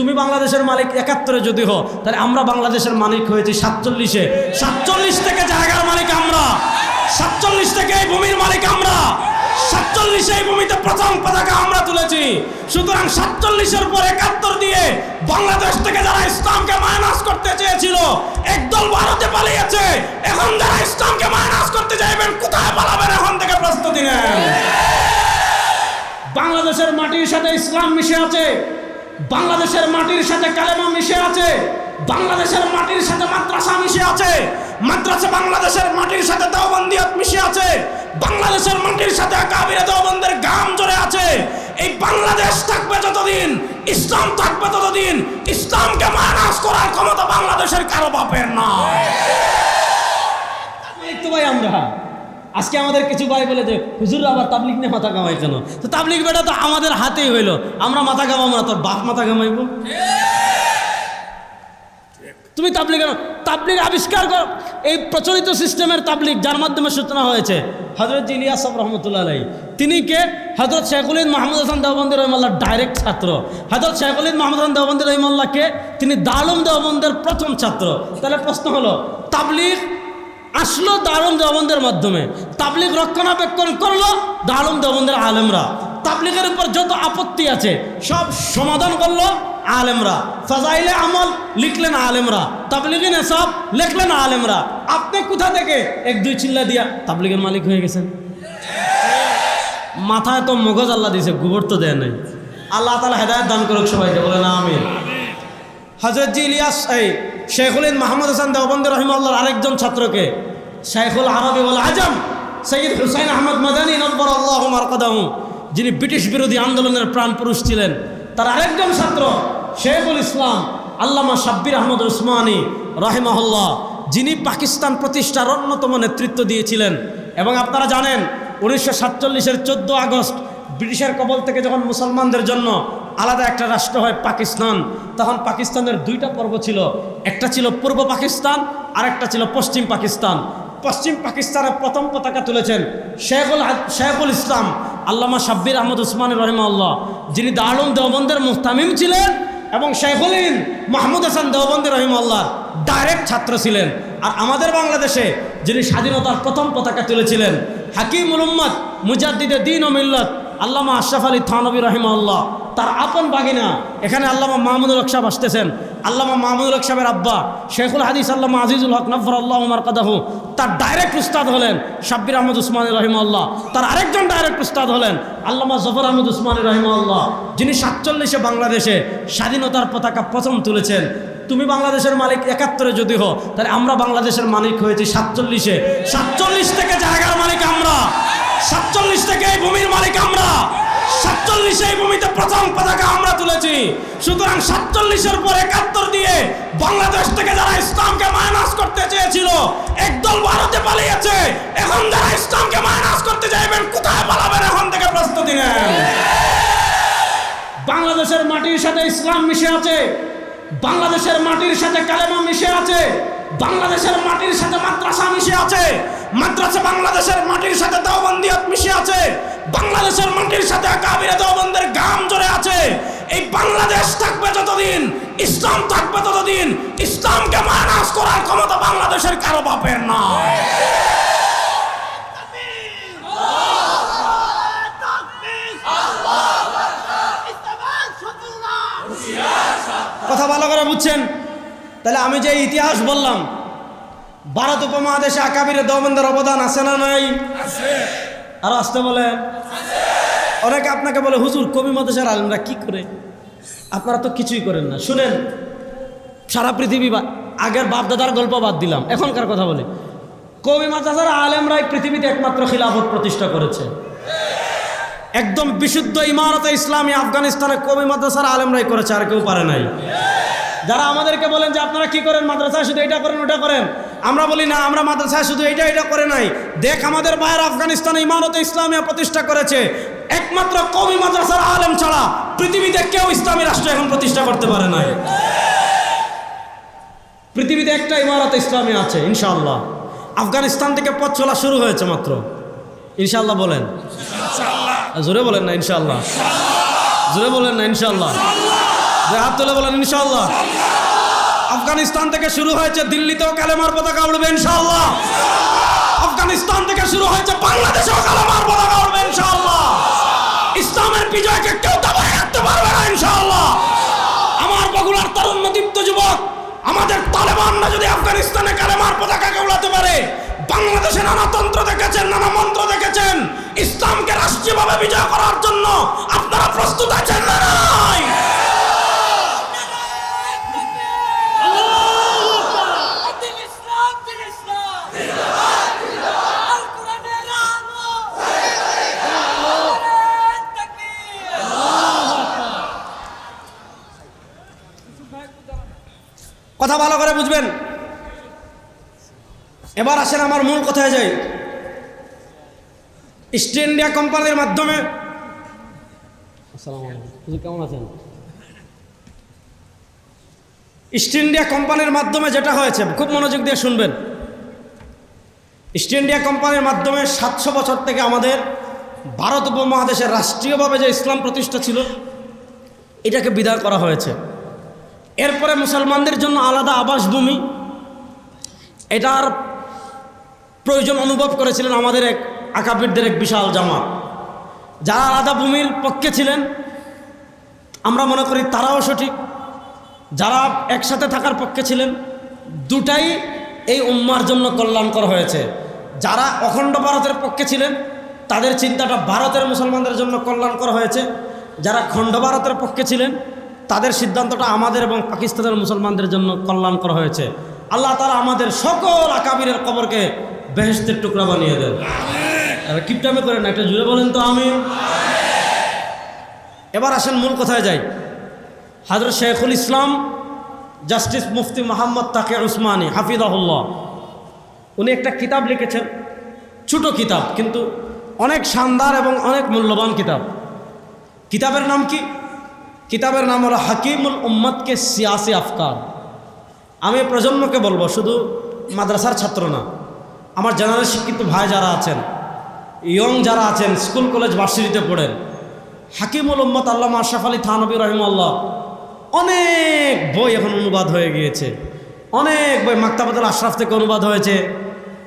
তুমি বাংলাদেশের মালিক একাত্তরে যদি হো তাহলে আমরা বাংলাদেশের মালিক হয়েছি সাতচল্লিশে। সাতচল্লিশ থেকে জায়গার মালিক আমরা। সাতচল্লিশ থেকে এই ভূমির মালিক আমরা। সাতচল্লিশে এই ভূমিতে প্রথম পতাকা আমরা তুলেছি। সুতরাং সাতচল্লিশের পর একাত্তর দিয়ে বাংলাদেশ থেকে যারা ইসলামকে মাইনাস করতে চেয়েছিল, একদল ভারতে পালিয়েছে। এখন যারা ইসলামকে মাইনাস করতে চাইবেন, কোথায় পালাবেন এখন থেকে প্রস্তুতি নেন? বাংলাদেশের মাটির সাথে ইসলাম মিশে আছে। বাংলাদেশের মাটির সাথে কালেমা মিশে আছে। বাংলাদেশের মাটির সাথে মাদ্রাসা মিশে আছে। মাদ্রাসা বাংলাদেশের মাটির সাথে দেওবন্দিয়াত মিশে আছে। বাংলাদেশের মাটির সাথে কাবিরে দেওবন্দের গাম জড়ে আছে। এই বাংলাদেশ থাকবে যতদিন, ইসলাম থাকবে ততদিন, ইসলামকে মানাস করার ক্ষমতা বাংলাদেশের কারও বাপের এই তো ভাই আমরা। আজকে আমাদের কিছু ভাই বলে যে, হুজুর, আবার তাবলিক নিয়ে মাথা কামাই কেন? তো তাবলিক বেটা তো আমাদের হাতেই হইল। আমরা মাথা কামাবো না, তোর বাপ মাথা কামাইব তুমি তাবলিক তাবলিক আবিষ্কার কর। এই প্রচলিত সিস্টেমের তাবলিক যার মাধ্যমে সূচনা হয়েছে হজরত ইলিয়াস রহমতুল্লাহ আলাই তিনি কে? হজরত শেখুলিন মাহমুদ হাসান দেওবন্দি রহিমাল্লাহ ডাইরেক্ট ছাত্র। হজরত শেখুলিন মাহমুদ হাসান দেওবন্দি রহিমাল্লাহকে তিনি দারুম দেওবন্দের প্রথম ছাত্র। তাহলে প্রশ্ন হলো, তাবলিগ আসলো দারুম দেওবন্দের মাধ্যমে। তাবলিগ রক্ষণাবেক্ষণ করল দারুম দেওবন্দের আলেমরা। তাবলিগের উপর যত আপত্তি আছে, সব সমাধান করল আলেমরা। ফাজাইলে আমল লিখলেন আলেমরা। তাবলিগিন সব লিখলেন আলেমরা। আপনি কোথা থেকে? এক, দুই চিল্লা দিয়া তাবলিগের মালিক হয়ে গেছেন। মাথায় তো মগজ আল্লাহ দিয়েছে, গোবর তো দেয় নাই। আল্লাহ তালা হেদায়ত দান করুক সবাইকে বলে না আমি হজরত জি ইলিয়াস, এই শেখুল মাহমুদ হাসান দেওবন্দ রহিমাল্লাহর আরেকজন ছাত্রকে, শেখুল আরবি বল আজম, সৈয়দ হুসাইন আহমদ মাদানী নব্বর আল্লাহ মারকাদাহু, যিনি ব্রিটিশ বিরোধী আন্দোলনের প্রাণ পুরুষ ছিলেন। তার আরেকজন ছাত্র, শেখুল ইসলাম আল্লামা সাব্বির আহমদ উসমানী রহিমাহুল্লাহ, যিনি পাকিস্তান প্রতিষ্ঠার অন্যতম নেতৃত্ব দিয়েছিলেন। এবং আপনারা জানেন, উনিশশো সাতচল্লিশের চোদ্দ আগস্ট ব্রিটিশের কবল থেকে যখন মুসলমানদের জন্য আলাদা একটা রাষ্ট্র হয় পাকিস্তান। তখন পাকিস্তানের দুইটা পর্ব ছিল। একটা ছিল পূর্ব পাকিস্তান আর একটা ছিল পশ্চিম পাকিস্তান। পশ্চিম পাকিস্তানের প্রথম পতাকা তুলেছেন শেখুল শেখুল ইসলাম, আল্লামা সাব্বির আহমদ উসমান রহিমাল্লাহ যিনি দারুম দেওবন্দের মুহতামিম ছিলেন এবং শেখুলিন মাহমুদ হাসান দেওবন্দি রহিমাল্লাহ ডাইরেক্ট ছাত্র ছিলেন। আর আমাদের বাংলাদেশে যিনি স্বাধীনতার প্রথম পতাকা তুলেছিলেন হাকিম উম্মদ মুজাদ্দিদে দিন ও মিল্লত, আল্লামা আশরাফ আলী থানবী রহিমাল্লাহ তার আপন বাগিনা। এখানে আল্লামা মাহমুদুল হক সাহেব আসতেছেন। আল্লামা মাহমুদুল হক সাহেবের আব্বা, শেখুল হাদিস আল্লামা আজিজুল হক নফর আল্লাহ উমার কাদাহু তার ডাইরেক্ট উস্তাদ হলেন শাব্বির আহমদ উসমান রহিমাল্লাহ তার আরেকজন ডাইরেক্ট উস্তাদ হলেন আল্লামা জফর আহমদ উসমান রহিমাল্লাহ যিনি সাতচল্লিশে বাংলাদেশে স্বাধীনতার পতাকা প্রথম তুলেছেন। তুমি বাংলাদেশের মালিক একাত্তরে যদি হো তাহলে আমরা বাংলাদেশের মালিক হয়েছি সাতচল্লিশে। সাতচল্লিশ থেকে জায়গার মালিক আমরা। সাতচল্লিশ থেকে এই ভূমির মালিক আমরা। সাতচল্লিশে ভূমিতে প্রথম পতাকা আমরা তুলেছি। সুতরাং সাতচল্লিশের পর একাত্তর দিয়ে বাংলাদেশ থেকে যারা ইসলামকে মাইনাস করতে চেয়েছিল, একদল ভারতে পালিয়েছে। এখন যারা ইসলামকে মাইনাস করতে চাইবেন, কোথায় পালাবেন এখন থেকে প্রস্তুতি নেন? বাংলাদেশের মাটির সাথে ইসলাম মিশে আছে, বাংলাদেশের মাটির সাথে কালেমা মিশে আছে, বাংলাদেশের মাটির সাথে মাদ্রাসা মিশে আছে, মাদ্রাসা বাংলাদেশের মাটির সাথে দেওবন্দিয়াত মিশে আছে বাংলাদেশের মাটির সাথে কাবিরে দেওবন্দের গাম জড়ে আছে। এই বাংলাদেশ থাকবে যতদিন ইসলাম থাকবে ততদিন ইসলামকে মানাস করার ক্ষমতা বাংলাদেশের কারও বাপের নয় কথা ভালো করে বুঝছেন? তাহলে আমি যে ইতিহাস বললাম ভারত উপমহাদেশে আকাবিরে দমনদের অবদান আছে না নাই? আর আসতে বলে অনেকে আপনাকে বলে, হুজুর, কবি মাদেশের আলমরা কি করে? আপনারা তো কিছুই করেন না। শুনেন, সারা পৃথিবী বা- আগের বাপদাদার গল্প বাদ দিলাম। এখনকার কথা বলি। কবি মাদ্রাসার আলেমরাই পৃথিবীতে একমাত্র খিলাফত প্রতিষ্ঠা করেছে। একদম বিশুদ্ধ ইমারতে ইসলামী আফগানিস্তানে কবি মাদ্রাসার আলেমরাই করেছে, আর কেউ পারে নাই। যারা আমাদেরকে বলেন যে আপনারা কি করেন মাদ্রাসায় শুধু এটা করেন ওটা করেন। আমরা বলি না আমরা মাদ্রাসায় শুধু এটা এটা করে নাই। দেখ আমাদের বাইরে আফগানিস্তানে ইমারতে ইসলামিয়া প্রতিষ্ঠা করেছে। একমাত্র কবি মাদ্রাসার আলেম ছাড়া পৃথিবীতে কেউ ইসলামী রাষ্ট্র এখন প্রতিষ্ঠা করতে পারে নাই। পৃথিবীতে একটা ইমারত ইসলামী আছে ইনশাআল্লাহ। আফগানিস্তান থেকে পথ চলা শুরু হয়েছে মাত্র। ইনশাআল্লাহ বলেন। জোরে বলেন না ইনশাআল্লাহ। জোরে বলেন না ইনশাআল্লাহ। হাত তুলে বলেন ইনশাল্লাহ আফগানিস্তান থেকে শুরু হয়েছে দিল্লিতেও কালেমার পতাকা উঠবে ইনশাল্লাহ আফগানিস্তান থেকে শুরু হয়েছে বাংলাদেশেও কালেমার পতাকা উঠবে ইনশাল্লাহ ইসলামের বিজয়কে কেউ দাবায় রাখতে পারবে না ইনশাল্লাহ আমার বগুড়ার তরুণ দীপ্ত যুবক, আমাদের তালেবানরা যদি আফগানিস্তানে কালেমার পতাকাকে উড়াতে পারে, বাংলাদেশে নানা তন্ত্র দেখেছেন, নানা মন্ত্র দেখেছেন, ইসলামকে রাষ্ট্রীয়ভাবে বিজয় করার জন্য আপনারা প্রস্তুত আছেন না নাই দিল ইসলাম দিল ইসলাম আল কোরআনের আলো তাকবীর কথা ভালো করে বুঝবেন। এবার আসেন আমার মূল কথায় যাই ইস্ট ইন্ডিয়া কোম্পানির মাধ্যমে। কেমন আছেন? ইস্ট ইন্ডিয়া কোম্পানির মাধ্যমে যেটা হয়েছে খুব মনোযোগ দিয়ে শুনবেন। ইস্ট ইন্ডিয়া কোম্পানির মাধ্যমে সাতশো বছর থেকে আমাদের ভারত উপমহাদেশে রাষ্ট্রীয়ভাবে যে ইসলাম প্রতিষ্ঠা ছিল এটাকে বিদায় করা হয়েছে। এরপরে মুসলমানদের জন্য আলাদা আবাসভূমি। এটার প্রয়োজন অনুভব করেছিলেন আমাদের এক আকাবিরদের এক বিশাল জামা যারা আলাদা ভূমির পক্ষে ছিলেন, আমরা মনে করি তারাও সঠিক। যারা একসাথে থাকার পক্ষে ছিলেন, দুটাই এই উম্মার জন্য কল্যাণকর হয়েছে। যারা অখণ্ড ভারতের পক্ষে ছিলেন, তাদের চিন্তাটা ভারতের মুসলমানদের জন্য কল্যাণকর হয়েছে। যারা খণ্ড ভারতের পক্ষে ছিলেন তাদের সিদ্ধান্তটা আমাদের এবং পাকিস্তানের মুসলমানদের জন্য কল্যাণকর হয়েছে। আল্লাহ তারা আমাদের সকল আকাবিরের কবরকে বেহেস্তের টুকরা বানিয়ে দেন। আর কিপটামে করেন একটা জুড়ে বলেন তো আমি এবার আসেন মূল কথায় যাই। হাজরত শেখুল ইসলাম জাস্টিস মুফতি মোহাম্মদ তাকে উসমানী হাফিজাহুল্লাহ। উনি একটা কিতাব লিখেছেন ছোট কিতাব কিন্তু অনেক শানদার এবং অনেক মূল্যবান কিতাব। কিতাবের নাম কি? কিতাবের নাম হলো হাকিমুল উম্মদকে সিয়াসি আফকার। আমি প্রজন্মকে বলব, শুধু মাদ্রাসার ছাত্র না, আমার জেনারেল শিক্ষিত ভাই যারা আছেন ইয়ং যারা আছেন স্কুল কলেজ ভার্সিটিতে পড়েন, হাকিমুল উম্মত আল্লাহ আশরাফ আলী থানবী রহিমাল্লাহ অনেক বই এখন অনুবাদ হয়ে গিয়েছে। অনেক বই মাক্তাবাতুল আশরাফ থেকে অনুবাদ হয়েছে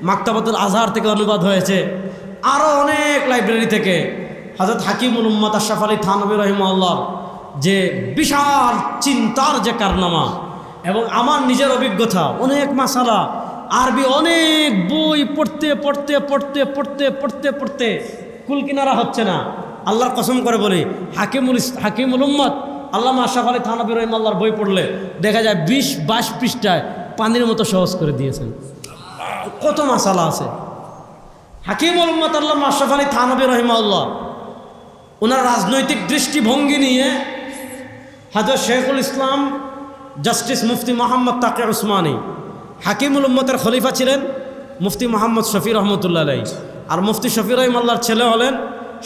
মাক্তাবাতুল আজহার থেকে অনুবাদ হয়েছে আরও অনেক লাইব্রেরি থেকে। হজরত হাকিমুল উম্মত আশরাফ আলী থানবী রহিমাল্লাহ যে বিশাল চিন্তার যে কারনামা এবং আমার নিজের অভিজ্ঞতা, অনেক মাসালা, আরবি অনেক বই পড়তে পড়তে পড়তে পড়তে পড়তে পড়তে কুল কিনারা হচ্ছে না। আল্লাহর কসম করে বলি, হাকিমুল হাকিমুল উম্মত আল্লাহ আশরাফ আলী থানবী রহিম আল্লাহর বই পড়লে দেখা যায় বিশ বাইশ পৃষ্ঠায় পানির মতো সহজ করে দিয়েছেন। কত মাসালা আছে। হাকিমুল উম্মত আল্লাহ আশরাফ আলী থানবী রহিমাল্লাহ, ওনার রাজনৈতিক দৃষ্টিভঙ্গি নিয়ে হাজর শেখুল ইসলাম জাস্টিস মুফতি মোহাম্মদ তাকে উসমানী হাকিমুল উম্মতের খলিফা ছিলেন মুফতি মোহাম্মদ শফি রহমতুল্লাহ আলাই আর মুফতি শফি রহিমাল্লার ছেলে হলেন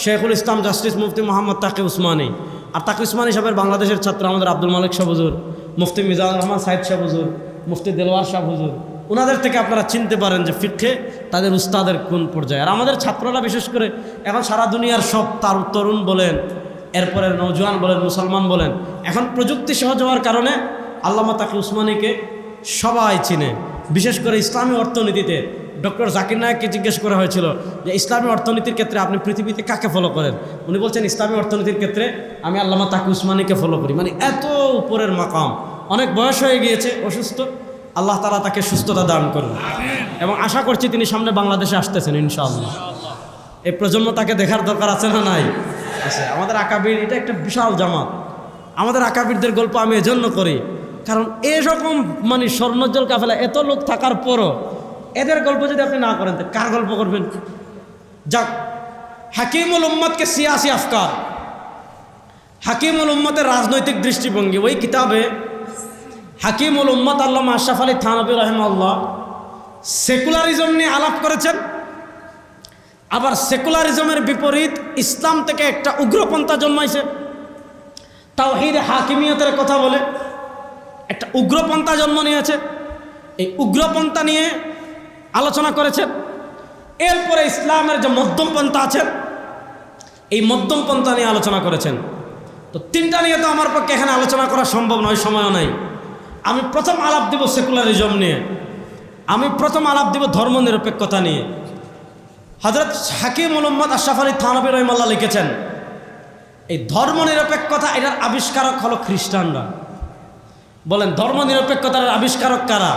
শেখুল ইসলাম জাস্টিস মুফতি মোহাম্মদ তাকে উসমানী। আর তাকে উসমানী সাহেবের বাংলাদেশের ছাত্র আমাদের আব্দুল মালিক শাহ হুজুর, মুফতি মিজানুর রহমান সাইদ শাহ হুজুর, মুফতি দেলোয়ার শাহ হুজুর। ওনাদের থেকে আপনারা চিনতে পারেন যে ফিক্ষে তাদের উস্তাদের কোন পর্যায়ে। আর আমাদের ছাত্ররা বিশেষ করে এখন সারা দুনিয়ার সব তার তরুণ বলেন এরপরে নৌজওয়ান বলেন, মুসলমান বলেন, এখন প্রযুক্তি সহজ হওয়ার কারণে আল্লামা তাকে উসমানীকে সবাই চিনে। বিশেষ করে ইসলামী অর্থনীতিতে ডক্টর জাকির নায়ককে জিজ্ঞেস করা হয়েছিল যে, ইসলামী অর্থনীতির ক্ষেত্রে আপনি পৃথিবীতে কাকে ফলো করেন? উনি বলছেন, ইসলামী অর্থনীতির ক্ষেত্রে আমি আল্লামা তাকে উসমানীকে ফলো করি। মানে এত উপরের মাকাম। অনেক বয়স হয়ে গিয়েছে, অসুস্থ। আল্লাহ তালা তাকে সুস্থতা দান করুন। এবং আশা করছি তিনি সামনে বাংলাদেশে আসতেছেন, ইনশাআল্লাহ। এই প্রজন্ম তাকে দেখার দরকার আছে না নাই? আছে আমাদের আকাবির এটা একটা বিশাল জামাত। আমাদের আকাবিরদের গল্প আমি এজন্য করি। কারণ এরকম মানে স্বর্ণজ্জ্বল কাফেলা, এত লোক থাকার পরও এদের গল্প যদি আপনি না করেন কার গল্প করবেন? যাক, হাকিমুল উম্মদকে সিয়াসি আফকার। হাকিমুল উম্মতের রাজনৈতিক দৃষ্টিভঙ্গি, ওই কিতাবে হাকিমুল উম্মত আল্লাহ আশরাফ আলী থানবী রহমাল্লাহ সেকুলারিজম নিয়ে আলাপ করেছেন। আবার সেকুলারিজমের বিপরীত ইসলাম থেকে একটা উগ্রপন্থা জন্মাইছে। তাও তাওহিদ হাকিমিয়তের কথা বলে, একটা উগ্রপন্থা জন্ম নিয়েছে। এই উগ্রপন্থা নিয়ে আলোচনা করেছেন এরপরে ইসলামের যে মধ্যমপন্থা আছে, এই মধ্যমপন্থা নিয়ে আলোচনা করেছেন। তো তিনটা নিয়ে তো আমার পক্ষে এখানে আলোচনা করা সম্ভব নয়, সময়ও নাই। আমি প্রথম আলাপ দিব সেকুলারিজম নিয়ে। আমি প্রথম আলাপ দিব ধর্ম নিরপেক্ষতা নিয়ে। হজরত হাকিম মোহাম্মদ আশরাফ আলী থানবী রহিমাল্লাহ লিখেছেন এই ধর্ম নিরপেক্ষতা এটার আবিষ্কারক হলো খ্রিস্টানরা। বলেন ধর্ম নিরপেক্ষতার আবিষ্কারক কারা?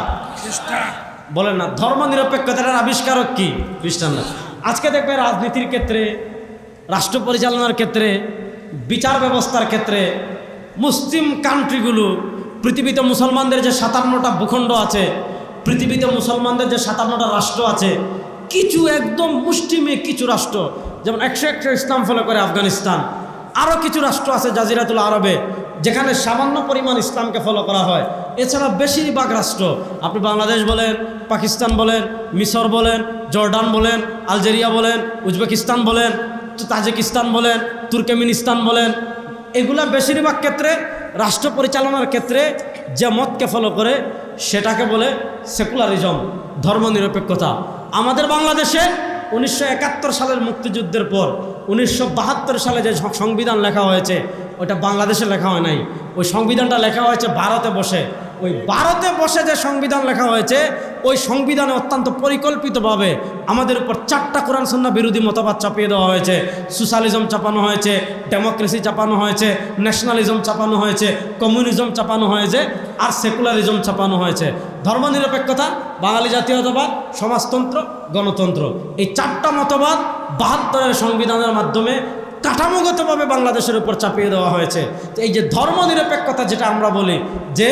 বলেন না ধর্ম নিরপেক্ষতার আবিষ্কারক কি? খ্রিস্টানরা। আজকে দেখবে রাজনীতির ক্ষেত্রে রাষ্ট্র পরিচালনার ক্ষেত্রে বিচার ব্যবস্থার ক্ষেত্রে মুসলিম কান্ট্রিগুলো পৃথিবীতে মুসলমানদের যে সাতান্নটা ভূখণ্ড আছে পৃথিবীতে মুসলমানদের যে সাতান্নটা রাষ্ট্র আছে কিছু একদম মুষ্টিমে কিছু রাষ্ট্র, যেমন একশো একশো ইসলাম ফলো করে আফগানিস্তান। আরও কিছু রাষ্ট্র আছে জাজিরাতুল আরবে, যেখানে সামান্য পরিমাণ ইসলামকে ফলো করা হয়। এছাড়া বেশিরভাগ রাষ্ট্র, আপনি বাংলাদেশ বলেন, পাকিস্তান বলেন, মিশর বলেন, জর্ডান বলেন, আলজেরিয়া বলেন, উজবেকিস্তান বলেন, তাজিকিস্তান বলেন, তুর্কমেনিস্তান বলেন, এগুলা বেশিরভাগ ক্ষেত্রে রাষ্ট্র পরিচালনার ক্ষেত্রে যে মতকে ফলো করে, সেটাকে বলে সেকুলারিজম, ধর্মনিরপেক্ষতা। আমাদের বাংলাদেশে উনিশশো একাত্তর সালের মুক্তিযুদ্ধের পর উনিশশো বাহাত্তর সালে যে সংবিধান লেখা হয়েছে, ওটা বাংলাদেশে লেখা হয় নাই। ওই সংবিধানটা লেখা হয়েছে ভারতে বসে। ওই ভারতে বসে যে সংবিধান লেখা হয়েছে, ওই সংবিধানে অত্যন্ত পরিকল্পিতভাবে আমাদের উপর চারটা কোরআন সন্না বিরোধী মতবাদ চাপিয়ে দেওয়া হয়েছে। সোশ্যালিজম চাপানো হয়েছে, ডেমোক্রেসি চাপানো হয়েছে, ন্যাশনালিজম চাপানো হয়েছে, কমিউনিজম চাপানো হয়েছে আর সেকুলারিজম চাপানো হয়েছে। ধর্মনিরপেক্ষতা, বাঙালি জাতীয়তাবাদ, সমাজতন্ত্র, গণতন্ত্র। এই চারটা মতবাদ বাহাত্তরের সংবিধানের মাধ্যমে কাঠামোগতভাবে বাংলাদেশের উপর চাপিয়ে দেওয়া হয়েছে। তো এই যে ধর্মনিরপেক্ষতা যেটা আমরা বলি যে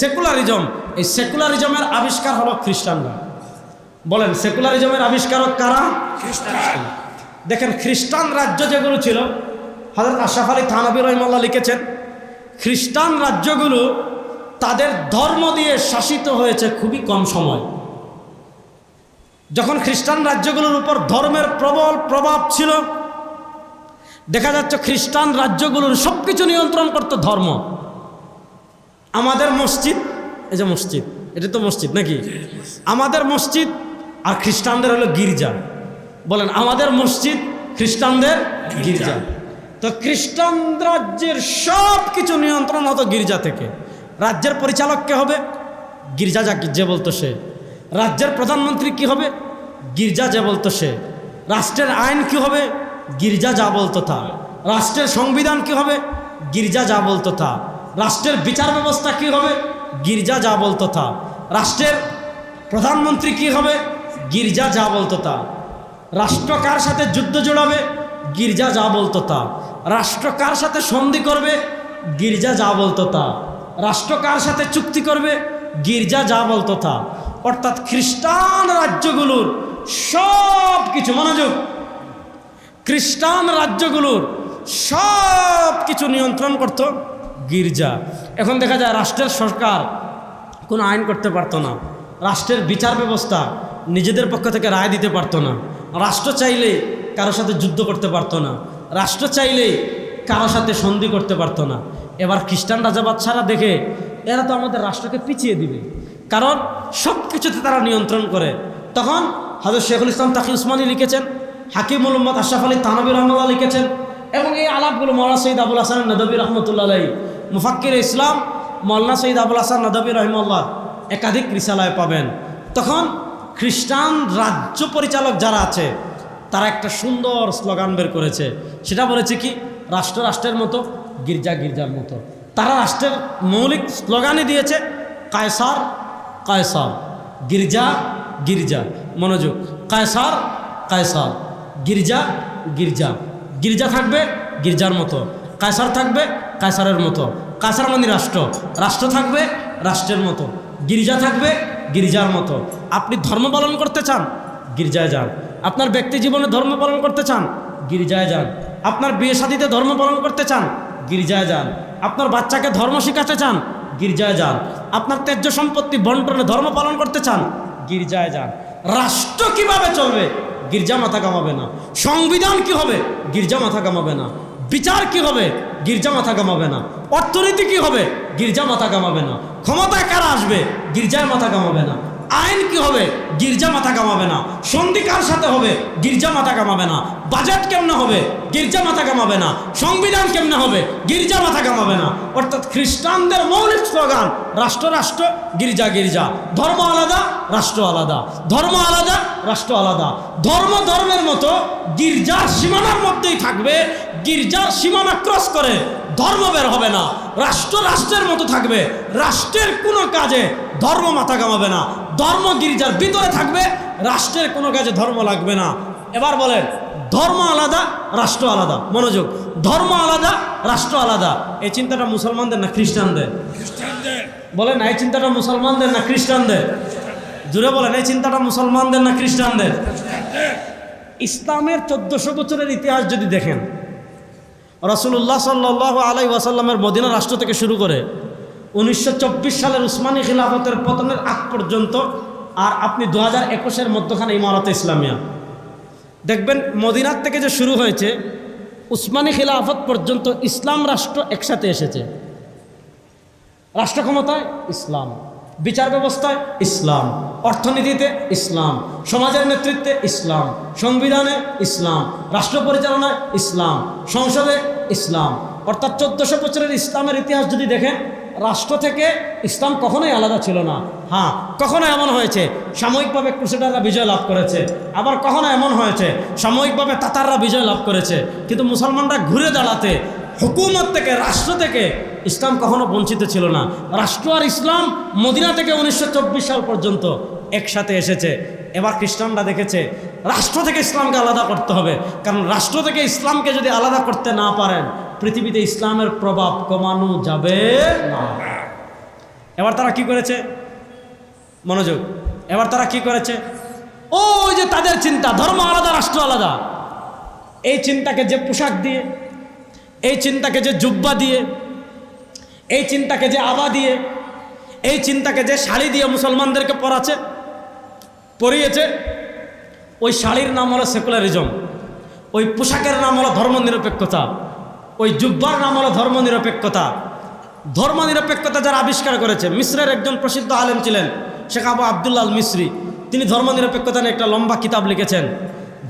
সেকুলারিজম এই সেকুলারিজমের আবিষ্কার হলো খ্রিস্টানরা। বলেন সেকুলারিজমের আবিষ্কারক কারা? খ্রিস্টান দেখেন খ্রিস্টান রাজ্য যেগুলো ছিল হজরত আশরাফ আলী থানবী রহিমাল্লাহ লিখেছেন খ্রিস্টান রাজ্যগুলো তাদের ধর্ম দিয়ে শাসিত হয়েছে খুবই কম সময়। যখন খ্রিস্টান রাজ্যগুলোর উপর ধর্মের প্রবল প্রভাব ছিল দেখা যাচ্ছে খ্রিস্টান রাজ্যগুলোর সব কিছু নিয়ন্ত্রণ করতো ধর্ম। আমাদের মসজিদ, এই যে মসজিদ, এটা তো মসজিদ নাকি? আমাদের মসজিদ আর খ্রিস্টানদের হলো গির্জা। বলেন, আমাদের মসজিদ খ্রিস্টানদের গির্জা। তো খ্রিস্টান রাজ্যের সব কিছু নিয়ন্ত্রণ হতো গির্জা থেকে। রাজ্যের পরিচালক কে হবে? গির্জা যা, যে বলতো সে। রাজ্যের প্রধানমন্ত্রী কি হবে? গির্জা যে বলতো সে। রাষ্ট্রের আইন কি হবে? গির্জা যা বলতো তা। রাষ্ট্রের সংবিধান কি হবে? গির্জা যা বলতো তা। রাষ্ট্রের বিচার ব্যবস্থা কি হবে? গির্জা যা বলতো তা। রাষ্ট্রের প্রধানমন্ত্রী কি হবে? গির্জা যা বলতো তা। রাষ্ট্র কার সাথে যুদ্ধ জোড়াবে? গির্জা যা বলতো তা। রাষ্ট্র কার সাথে সন্ধি করবে? গির্জা যা বলতো তা। রাষ্ট্র কার সাথে চুক্তি করবে? গির্জা যা বলতো তা। অর্থাৎ খ্রিস্টান রাজ্যগুলোর সব কিছু মনোযোগ খ্রিস্টান রাজ্যগুলোর সব কিছু নিয়ন্ত্রণ করত গির্জা। এখন দেখা যায় রাষ্ট্রের সরকার কোনো আইন করতে পারতো না। রাষ্ট্রের বিচার ব্যবস্থা নিজেদের পক্ষ থেকে রায় দিতে পারতো না। রাষ্ট্র চাইলে কারোর সাথে যুদ্ধ করতে পারতো না। রাষ্ট্র চাইলে কারোর সাথে সন্ধি করতে পারতো না। এবার খ্রিস্টান রাজা বাদশারা দেখে এরা তো আমাদের রাষ্ট্রকে পিছিয়ে দিবে। কারণ সব কিছুতে তারা নিয়ন্ত্রণ করে। তখন হাজর শেখুল ইসলাম তাকি উসমানী লিখেছেন হাকিম মোহাম্মদ আশরাফ আলী তানবী রহমল্লা লিখেছেন, এবং এই আলাপগুলো মৌলানা সঈদ আবুল হাসান নদবী রহমতুল্লাহ আলাই মুফাক্কির ইসলাম মৌলানা সঈদ আবুল হাসান নদবী রহমল্লাহ একাধিক রিসালায় পাবেন। তখন খ্রিস্টান রাজ্য পরিচালক যারা আছে, তারা একটা সুন্দর স্লোগান বের করেছে। সেটা বলেছে কি? রাষ্ট্র রাষ্ট্রের মতো, গির্জা গির্জার মতো। তারা রাষ্ট্রের মৌলিক স্লোগানই দিয়েছে, কায়সার কায়সার, গির্জা গির্জা। মনোযোগ, কায়সার কায়সার। গির্জা গির্জা। গির্জা থাকবে গির্জার মতো। কায়সার থাকবে কায়সারের মতো। কায়সার মানে রাষ্ট্র। রাষ্ট্র থাকবে রাষ্ট্রের মতো। গির্জা থাকবে গির্জার মতো। আপনি ধর্ম পালন করতে চান, গির্জায় যান। আপনার ব্যক্তি জীবনে ধর্ম পালন করতে চান, গির্জায় যান। আপনার বিয়ে শাদিতে ধর্ম পালন করতে চান, গির্জায় যান। আপনার বাচ্চাকে ধর্ম শেখাতে চান, গির্জায় যান। আপনার ত্যায্য সম্পত্তি বন্টনে ধর্ম পালন করতে চান, গির্জায় যান। রাষ্ট্র কীভাবে চলবে? গির্জা মাথা কামাবে না। সংবিধান কি হবে? গির্জা মাথা কামাবে না। বিচার কি হবে? গির্জা মাথা কামাবে না। অর্থনীতি কি হবে? গির্জা মাথা কামাবে না। ক্ষমতা কারা আসবে? গির্জায় মাথা কামাবে না। আইন কি হবে? গির্জা মাথা কামাবে না। সন্ধি কার সাথে হবে? গির্জা মাথা কামাবে না। বাজেট কেমনে হবে? গির্জা মাথা কামাবে না। সংবিধান কেমনে হবে? গির্জা মাথা কামাবে না। অর্থাৎ খ্রিস্টানদের মৌলিক স্লোগান, রাষ্ট্র রাষ্ট্র, গির্জা গির্জা। ধর্ম আলাদা, রাষ্ট্র আলাদা। ধর্ম আলাদা, রাষ্ট্র আলাদা। ধর্ম ধর্মের মতো গির্জার সীমানার মধ্যেই থাকবে। গির্জার সীমানা ক্রস করে। ধর্ম বের হবে না। রাষ্ট্র রাষ্ট্রের মতো থাকবে। রাষ্ট্রের কোনো কাজে ধর্ম মাথা কামাবে না। ধর্ম গির্জার ভিতরে থাকবে। রাষ্ট্রের কোনো কাজে ধর্ম লাগবে না। এবার বলেন ধর্ম আলাদা রাষ্ট্র আলাদা? মনোযোগ। ধর্ম আলাদা রাষ্ট্র আলাদা? এই চিন্তাটা মুসলমানদের না খ্রিস্টানদের? বলেন এই চিন্তাটা মুসলমানদের না খ্রিস্টানদের? জুড়ে বলেন এই চিন্তাটা মুসলমানদের না খ্রিস্টানদের। ইসলামের চোদ্দশো বছরের ইতিহাস যদি দেখেন রসুল্লাহ সাল্লাহ আলাই ওয়াসাল্লামের মদিনা রাষ্ট্র থেকে শুরু করে উনিশশো চব্বিশ সালের উসমানী খিলাফতের পতনের আগ পর্যন্ত আর আপনি দু হাজার একুশের মধ্যখানে ইমারত ইসলামিয়া। দেখবেন মদিনার থেকে যে শুরু হয়েছে, উসমানী খিলাফত পর্যন্ত ইসলাম রাষ্ট্র একসাথে এসেছে। রাষ্ট্র ক্ষমতায় ইসলাম, বিচার ব্যবস্থায় ইসলাম। অর্থনীতিতে ইসলাম, সমাজের নেতৃত্বে ইসলাম, সংবিধানে ইসলাম, রাষ্ট্র পরিচালনায় ইসলাম, সংসদে ইসলাম। অর্থাৎ চোদ্দশো বছরের ইসলামের ইতিহাস যদি দেখেন, রাষ্ট্র থেকে ইসলাম কখনোই আলাদা ছিল না। হ্যাঁ কখনো এমন হয়েছে, সাময়িকভাবে ক্রুসেডাররা বিজয় লাভ করেছে, আবার কখনো এমন হয়েছে, সাময়িকভাবে তাতাররা বিজয় লাভ করেছে। কিন্তু মুসলমানরা ঘুরে দাঁড়াতে, হুকুমত থেকে, রাষ্ট্র থেকে ইসলাম কখনো বঞ্চিত ছিল না। রাষ্ট্র আর ইসলাম মদিনা থেকে উনিশশো চব্বিশ সাল পর্যন্ত একসাথে এসেছে। এবার খ্রিস্টানরা দেখেছে, রাষ্ট্র থেকে ইসলামকে আলাদা করতে হবে। কারণ রাষ্ট্র থেকে ইসলামকে যদি আলাদা করতে না পারেন, পৃথিবীতে ইসলামের প্রভাব কমানো যাবে না। এবার তারা কি করেছে? মনোযোগ। এবার তারা কি করেছে? ওই যে তাদের চিন্তা, ধর্ম আলাদা, রাষ্ট্র আলাদা। এই চিন্তাকে যে পোশাক দিয়ে, এই চিন্তাকে যে জুব্বা দিয়ে, এই চিন্তাকে যে আবা দিয়ে, এই চিন্তাকে যে শাড়ি দিয়ে মুসলমানদেরকে পরাছে পরিয়েছে ওই শাড়ির নাম হলো সেকুলারিজম ওই পোশাকের নাম হলো ধর্মনিরপেক্ষতা, ওই জুব্বার নাম হলো ধর্মনিরপেক্ষতা। ধর্মনিরপেক্ষতা যারা আবিষ্কার করেছে, মিশ্রের একজন প্রসিদ্ধ আলেম ছিলেন, শেখ আবু আবদুল্লাল মিশ্রি, তিনি ধর্মনিরপেক্ষতা নিয়ে একটা লম্বা কিতাব লিখেছেন।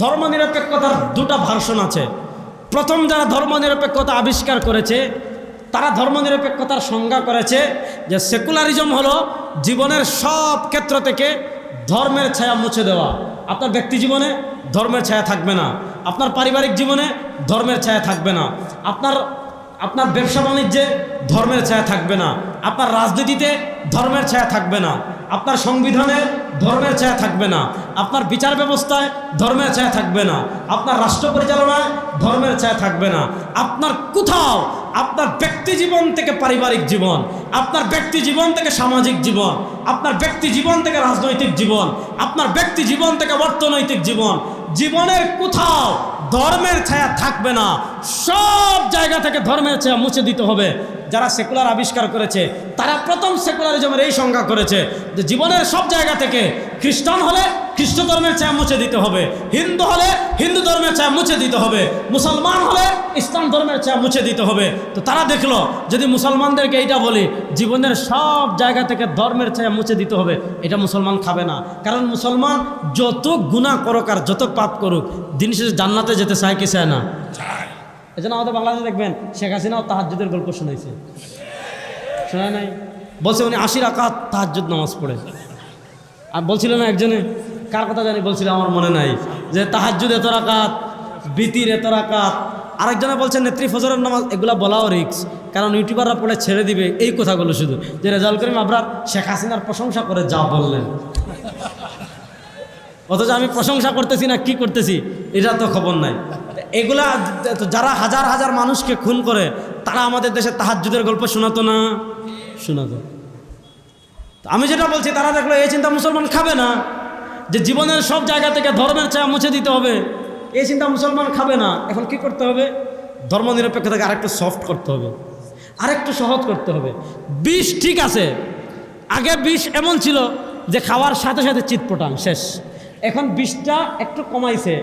ধর্মনিরপেক্ষতার দুটা ভার্সন আছে। প্রথম যারা ধর্মনিরপেক্ষতা আবিষ্কার করেছে, তারা ধর্মনিরপেক্ষতার সংজ্ঞা করেছে যে সেকুলারিজম হলো জীবনের সব ক্ষেত্র থেকে ধর্মের ছায়া মুছে দেওয়া। আপনার ব্যক্তি জীবনে ধর্মের ছায়া থাকবে না। আপনার পারিবারিক জীবনে ধর্মের ছায়া থাকবে না। আপনার আপনার ব্যবসা বাণিজ্যে ধর্মের ছায়া থাকবে না। আপনার রাজনীতিতে ধর্মের ছায়া থাকবে না। আপনার সংবিধানে ধর্মের ছায়া থাকবে না। আপনার বিচার ব্যবস্থায় ধর্মের ছায়া থাকবে না। আপনার রাষ্ট্র পরিচালনায় ধর্মের ছায়া থাকবে না। আপনার কোথাও আপনার ব্যক্তি জীবন থেকে পারিবারিক জীবন, আপনার ব্যক্তি জীবন থেকে সামাজিক জীবন, আপনার ব্যক্তি জীবন থেকে রাজনৈতিক জীবন, আপনার ব্যক্তি জীবন থেকে অর্থনৈতিক জীবন, জীবনের কোথাও ধর্মের ছায়া থাকবে না। সব জায়গা থেকে ধর্মের চেয়ে মুছে দিতে হবে। যারা সেকুলার আবিষ্কার করেছে, তারা প্রথম সেকুলারিজমের এই সংজ্ঞা করেছে যে জীবনের সব জায়গা থেকে খ্রিস্টান হলে খ্রিস্ট ধর্মের ছায়া মুছে দিতে হবে, হিন্দু হলে হিন্দু ধর্মের ছায়া মুছে দিতে হবে, মুসলমান হলে ইসলাম ধর্মের ছায়া মুছে দিতে হবে। তো তারা দেখল, যদি মুসলমানদেরকে এইটা বলি, জীবনের সব জায়গা থেকে ধর্মের ছায়া মুছে দিতে হবে, এটা মুসলমান খাবে না। কারণ মুসলমান যত গুণা করুক আর যত পাপ করুক, দিন শেষে জান্নাতে যেতে চায় কি চায় না? এই জন্য আমাদের বাংলাদেশে দেখবেন শেখ হাসিনাও তাহাজুদের গল্প শুনেছে শোনায় নাই? বলছে উনি আশি রাকাত তাহাজুদ নামাজ পড়ে। আর বলছিল না একজনে, কার কথা জানি? বলছিল, আমার মনে নাই যে তাহাজুদ এত রাকাত, বিতির এত রাকাত। আরেকজনে বলছে, নেত্রী ফজরের নামাজ, এগুলা বলাও রিক্স। কারণ ইউটিউবাররা পড়ে ছেড়ে দিবে এই কথাগুলো শুধু। যে রেজাল্ট করিম আবরার শেখ হাসিনার প্রশংসা করে যা বললেন। অথচ আমি প্রশংসা করতেছি না, কি করতেছি? এটা তো খবর নাই। এগুলা যারা হাজার হাজার মানুষকে খুন করে, তারা আমাদের দেশে তাহাজুদের গল্প শোনাতো না? শোনাতো। আমি যেটা বলছি, তারা দেখল, এই চিন্তা মুসলমান খাবে না। যে জীবনের সব জায়গা থেকে ধর্মের ছায়া মুছে দিতে হবে, এই চিন্তা মুসলমান খাবে না। এখন কি করতে হবে? ধর্ম নিরপেক্ষতাকে আরেকটু সফট করতে হবে। আরেকটু সহজ করতে হবে। বিষ ঠিক আছে। আগে বিষ এমন ছিল যে খাওয়ার সাথে সাথে চিৎপটান শেষ। এখন বিষটা একটু কমাইছে।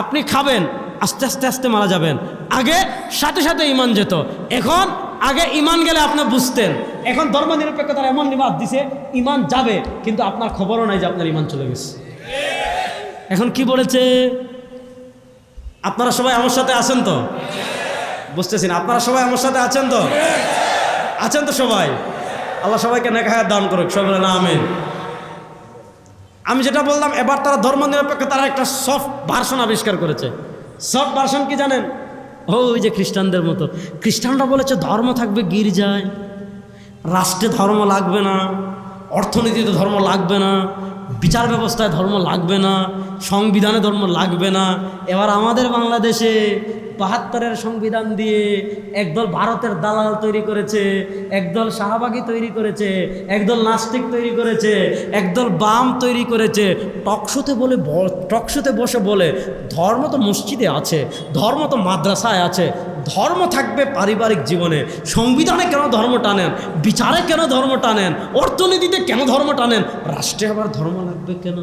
আপনি খাবেন আস্তে আস্তে আস্তে মারা যাবেন। আগে সাথে সাথে ইমান যেত। এখন আগে ইমান গেলে আপনি বুঝতেন। এখন ধর্ম নিরপেক্ষতার এমন নিবাদ দিছে ইমান যাবে, কিন্তু আপনার খবরও নাই যে আপনার ইমান চলে গেছে। এখন কি বলেছে? আপনারা সবাই আমার সাথে আছেন তো? বুঝতেছি না আপনারা সবাই আমার সাথে আছেন তো? আছেন তো সবাই? আল্লাহ সবাইকে নেখায় দান করুক, সবাই না আমিন। আমি যেটা বললাম, এবার তারা ধর্ম নিরপেক্ষ তারা একটা সফট ভার্সন আবিষ্কার করেছে। সফট ভার্সন কি জানেন? ওই যে খ্রিস্টানদের মতো। খ্রিস্টানরা বলেছে ধর্ম থাকবে গির্জায়। রাষ্ট্রে ধর্ম লাগবে না, অর্থনীতিতে ধর্ম লাগবে না, বিচার ব্যবস্থায় ধর্ম লাগবে না, সংবিধানে ধর্ম লাগবে না। এবার আমাদের বাংলাদেশে বাহাত্তরের সংবিধান দিয়ে একদল ভারতের দালাল তৈরি করেছে, একদল শাহবাগী তৈরি করেছে, একদল নাস্তিক তৈরি করেছে, একদল বাম তৈরি করেছে। টকশোতে বলে টকশোতে বসে বলে, ধর্ম তো মসজিদে আছে, ধর্ম তো মাদ্রাসায় আছে, ধর্ম থাকবে পারিবারিক জীবনে। সংবিধানে কেন ধর্ম টানেন? বিচারে কেন ধর্ম টানেন? অর্থনীতিতে কেন ধর্ম টানেন? রাষ্ট্রে আবার ধর্ম লাগবে কেন?